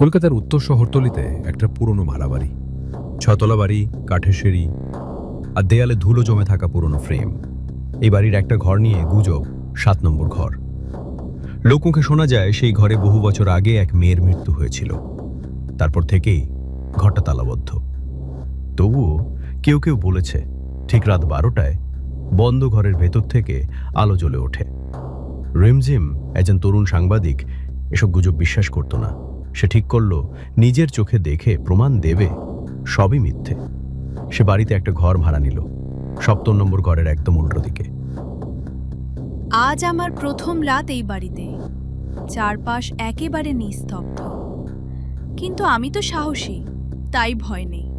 কলকাতার উত্তর শহরতলিতে একটা পুরনো ভাড়া বাড়ি ছতলা বাড়ি, কাঠের সিঁড়ি আর দেয়ালে ধুলো জমে থাকা পুরনো ফ্রেম। এই বাড়ির একটা ঘর নিয়ে গুজব, সাত নম্বর ঘর। লোকমুখে শোনা যায় সেই ঘরে বহু বছর আগে এক মেয়ের মৃত্যু হয়েছিল। তারপর থেকেই ঘরটা তালাবদ্ধ। তবুও কেউ কেউ বলেছে, ঠিক রাত বারোটায় বন্ধ ঘরের ভেতর থেকে আলো জ্বলে ওঠে। রিমঝিম একজন তরুণ সাংবাদিক এসব গুজব বিশ্বাস করত না। সে ঠিক করল নিজের চোখে দেখে প্রমাণ দেবে সবই মিথ্যে। সে বাড়িতে একটা ঘর ভাড়া নিল সপ্তম নম্বর ঘরের একদম উল্টো দিকে। আজ আমার প্রথম রাত এই বাড়িতে। চারপাশ একেবারে নিস্তব্ধ। কিন্তু আমি তো সাহসী তাই ভয় নেই।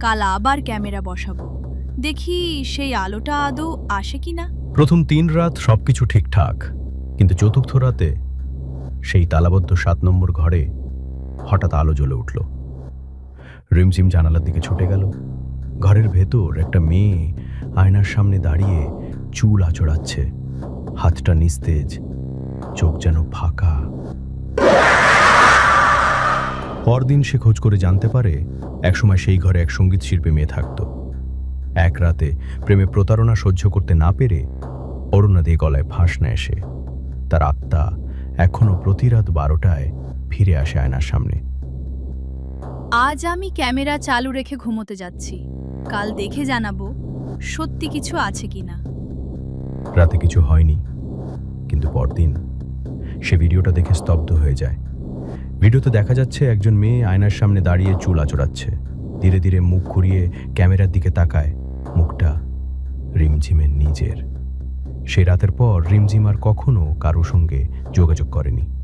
কাল আবার ক্যামেরা বসাবো। দেখি সেই আলোটা আদৌ আসে কিনা? প্রথম তিন রাত সবকিছু ঠিকঠাক কিন্তু চতুর্থ রাতে সেই তালাবদ্ধ সাত নম্বর ঘরে হঠাৎ আলো জ্বলে উঠল। রিমঝিম জানালার দিকে ছুটে গেল। ঘরের ভেতর একটা মেয়ে আয়নার সামনে দাঁড়িয়ে চুল আচড়াচ্ছে। হাতটা নিস্তেজ, চোখ যেন ফাঁকা। পরদিন সে খোঁজ করে জানতে পারে একসময় সেই ঘরে এক সংগীত শিল্পী মেয়ে থাকতো। এক রাতে প্রেমে প্রতারণা সহ্য করতে না পেরে অরুণা দিয়ে গলায় ফাঁস নেয় সে তার আত্মা এখনও প্রতি রাত বারোটায় ফিরে আসে আয়নার সামনে। আজ আমি ক্যামেরা চালু রেখে ঘুমোতে যাচ্ছি। কাল দেখে জানাব সত্যি কিছু আছে কিনা। রাতে কিছু হয়নি কিন্তু পরদিন সে ভিডিওটা দেখে স্তব্ধ হয়ে যায়। ভিডিওতে দেখা যাচ্ছে একজন মেয়ে আয়নার সামনে দাঁড়িয়ে চুল আচড়াচ্ছে। ধীরে ধীরে মুখ ঘুরিয়ে ক্যামেরার দিকে তাকায়। মুখটা রিমঝিমের নিজের। সেই রাতের পর রিমঝিম আর কখনও কারও সঙ্গে যোগাযোগ করেনি।